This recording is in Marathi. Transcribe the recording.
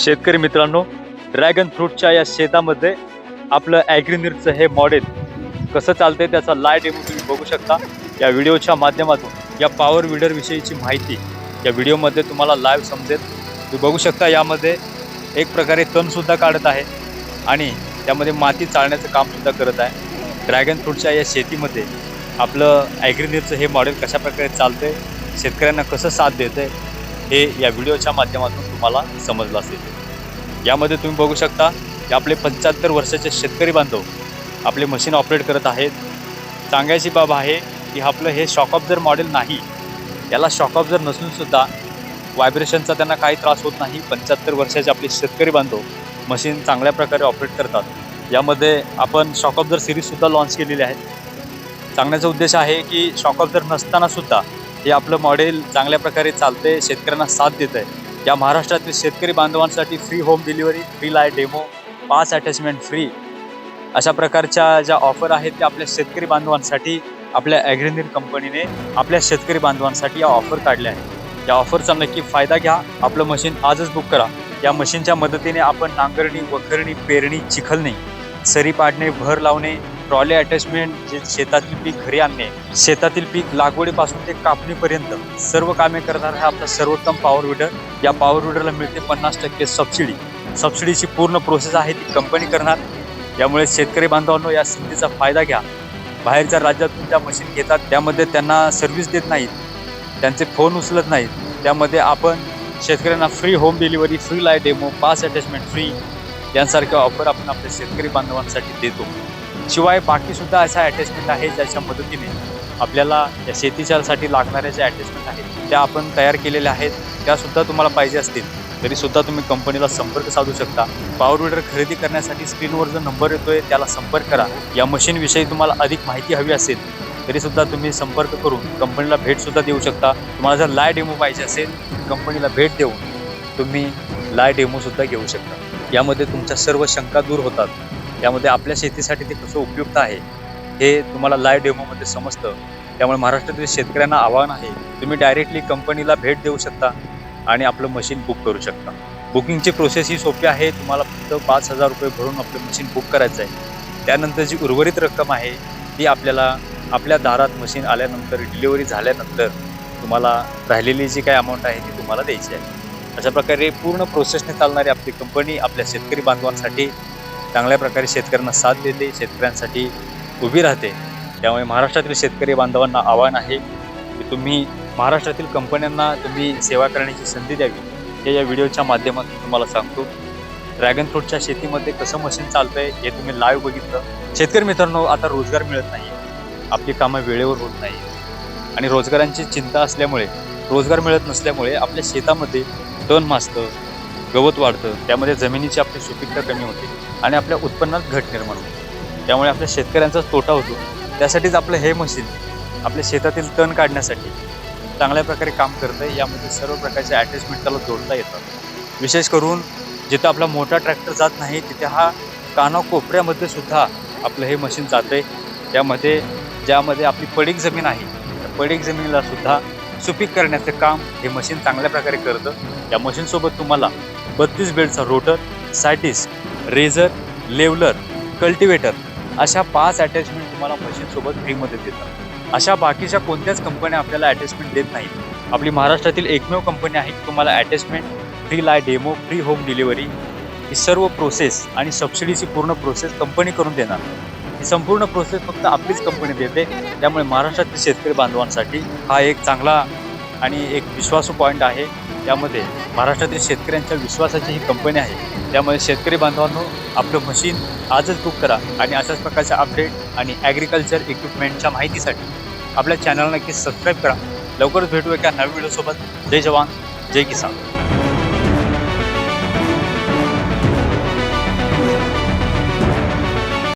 शेतकरी मित्रांनो ड्रॅगन फ्रूटच्या या शेतामध्ये आपलं ॲग्रिनिरचं हे मॉडेल कसं चालतंय त्याचा लाय डेमो तुम्ही बघू शकता. या व्हिडिओच्या माध्यमातून या पॉवर विडरविषयीची माहिती या व्हिडिओमध्ये तुम्हाला लाईव्ह समजेल. तुम्ही बघू शकता यामध्ये एक प्रकारे तणसुद्धा काढत आहे आणि त्यामध्ये माती चाळण्याचं कामसुद्धा करत आहे. ड्रॅगन फ्रूटच्या या शेतीमध्ये आपलं ॲग्रिनिरचं हे मॉडेल कशाप्रकारे चालतंय शेतकऱ्यांना कसं साथ देतं हे या व्हिडिओच्या माध्यमातून तुम्हाला समजलं असेल. यामध्ये तुम्ही बघू शकता की आपले पंच्याहत्तर वर्षाचे शेतकरी बांधव आपले मशीन ऑपरेट करत आहेत. सांगायची बाब आहे की आपलं हे शॉक ऑब्झर मॉडेल नाही. याला शॉक ऑब्झर नसूनसुद्धा व्हायब्रेशनचा त्यांना काही त्रास होत नाही. पंच्याहत्तर वर्षाचे आपले शेतकरी बांधव मशीन चांगल्या प्रकारे ऑपरेट करतात. यामध्ये आपण शॉक ऑब्झर सिरीजसुद्धा लॉन्च केलेली आहे. सांगण्याचा उद्देश आहे की शॉक ऑब्झर नसतानासुद्धा हे आपलं मॉडेल चांगल्या प्रकारे चालते शेतकऱ्यांना साथ देत आहे या महाराष्ट्रातील शेतकरी बांधवांसाठी free home delivery free live demo पाच अटॅचमेंट फ्री अशा प्रकारच्या ज्या ऑफर आहेत त्या आपल्या शेतकरी बांधवांसाठी आपल्या ॲग्रिनिर कंपनीने आपल्या शेतकरी बांधवांसाठी या ऑफर काढल्या आहेत. या ऑफरचा नक्की फायदा घ्या. आपलं मशीन आजच बुक करा. या मशीनच्या मदतीने आपण नांगरणी वखरणी पेरणी चिखलणे सरी पाडणे भर लावणे ट्रॉली अटॅचमेंट जे शेतातील पीक घरी आणणे शेतातील पीक लागवडीपासून ते कापणीपर्यंत सर्व कामे करणारा हा आपला सर्वोत्तम पॉवर विडर या पॉवर विडरला मिळते पन्नास टक्के सबसिडी सबसिडीची पूर्ण प्रोसेस आहे ती कंपनी करणार. यामुळे शेतकरी बांधवांनो या संधीचा फायदा घ्या. बाहेरच्या राज्यातून त्या मशीन घेतात त्यामध्ये त्यांना सर्व्हिस देत नाहीत त्यांचे फोन उचलत नाहीत. त्यामध्ये आपण शेतकऱ्यांना फ्री होम डिलिव्हरी फ्री लाय डेमो पास अटॅचमेंट फ्री यांसारख्या ऑफर आपण आपल्या शेतकरी बांधवांसाठी देतो. शिवाय बाकीसुद्धा अशा अटॅचमेंट आहे ज्याच्या मदतीने आपल्याला या शेतीच्यासाठी लागणाऱ्या ज्या अटॅचमेंट आहेत त्या आपण तयार केलेल्या आहेत त्यासुद्धा तुम्हाला पाहिजे असतील. तरीसुद्धा तुम्ही कंपनीला संपर्क साधू शकता. पॉवर विडर खरेदी करण्यासाठी स्क्रीनवर जो नंबर येतोय त्याला संपर्क करा. या मशीनविषयी तुम्हाला अधिक माहिती हवी असेल तरीसुद्धा तुम्ही संपर्क करून कंपनीला भेटसुद्धा देऊ शकता. तुम्हाला जर लाय डेमो पाहिजे असेल कंपनीला भेट देऊन तुम्ही लाय डेमोसुद्धा घेऊ शकता. यामध्ये तुमच्या सर्व शंका दूर होतात. यामध्ये आपल्या शेतीसाठी ते कसं उपयुक्त आहे हे तुम्हाला लाईव्ह डेमोमध्ये समजतं. त्यामुळे महाराष्ट्रातील शेतकऱ्यांना आव्हान आहे तुम्ही डायरेक्टली कंपनीला भेट देऊ शकता आणि आपलं मशीन बुक करू शकता. बुकिंगची प्रोसेस ही सोपी आहे तुम्हाला फक्त पाच हजार रुपये भरून आपलं मशीन बुक करायचं आहे त्यानंतर जी उर्वरित रक्कम आहे ती आपल्याला आपल्या दारात मशीन आल्यानंतर डिलिव्हरी झाल्यानंतर तुम्हाला राहिलेली जी काही अमाऊंट आहे ती तुम्हाला द्यायची आहे. अशा प्रकारे पूर्ण प्रोसेसने चालणारी आपली कंपनी आपल्या शेतकरी बांधवांसाठी चांगल्या प्रकारे शेतकऱ्यांना साथ देते शेतकऱ्यांसाठी उभी राहते. त्यामुळे महाराष्ट्रातील शेतकरी बांधवांना आव्हान आहे की तुम्ही महाराष्ट्रातील कंपन्यांना तुम्ही सेवा करण्याची संधी द्यावी. हे या व्हिडिओच्या माध्यमातून तुम्हाला सांगतो. ड्रॅगन फ्रूटच्या शेतीमध्ये कसं मशीन चालतंय हे तुम्ही लाईव्ह बघितलं. शेतकरी मित्रांनो आता रोजगार मिळत नाही आपली कामं वेळेवर होत नाही आणि रोजगारांची चिंता असल्यामुळे रोजगार मिळत नसल्यामुळे आपल्या शेतामध्ये तण मासतं गवत वाढतं त्यामध्ये जमिनीची आपली सुपीकता कमी होते आणि आपल्या उत्पन्नात घट निर्माण होते. त्यामुळे आपल्या शेतकऱ्यांचाच तोटा होतो. त्यासाठीच आपलं हे मशीन आपल्या शेतातील तण काढण्यासाठी चांगल्या प्रकारे काम करतं आहे. यामध्ये सर्व प्रकारचे ॲटॅचमेंट त्याला जोडता येतात. विशेष करून जिथं आपला मोठा ट्रॅक्टर जात नाही तिथे हा काना कोपऱ्यामध्ये सुद्धा आपलं हे मशीन जातं आहे त्यामध्ये ज्यामध्ये आपली पडीक जमीन आहे त्या पडीक जमिनीला सुद्धा सुपीक करण्याचं काम हे मशीन चांगल्या प्रकारे करतं. या मशीनसोबत तुम्हाला बत्तीस बेडचा रोटर सायटिस रेझर लेवलर कल्टिवेटर अशा पाच अटॅचमेंट तुम्हाला मशीनसोबत फ्रीमध्ये देतात. अशा बाकीच्या कोणत्याच कंपन्या आपल्याला अटॅचमेंट देत नाहीत. आपली महाराष्ट्रातील एकमेव कंपनी आहे तुम्हाला attachment free live demo free home delivery ही सर्व प्रोसेस आणि सबसिडीची पूर्ण प्रोसेस कंपनी करून देणार. ही संपूर्ण प्रोसेस फक्त आपलीच कंपनी देते. त्यामुळे महाराष्ट्रातील शेतकरी बांधवांसाठी हा एक चांगला आणि एक विश्वासू पॉईंट आहे. त्यामध्ये महाराष्ट्रातील शेतकऱ्यांच्या विश्वासाची ही कंपनी आहे. त्यामुळे शेतकरी बांधवांनो आपलं मशीन आजच बुक करा आणि अशाच प्रकारच्या अपडेट आणि ॲग्रिकल्चर इक्विपमेंटच्या माहितीसाठी आपल्या चॅनलला नक्की सबस्क्राईब करा. लवकरच भेटू एका नवीन व्हिडिओसोबत जय जवान जय किसान.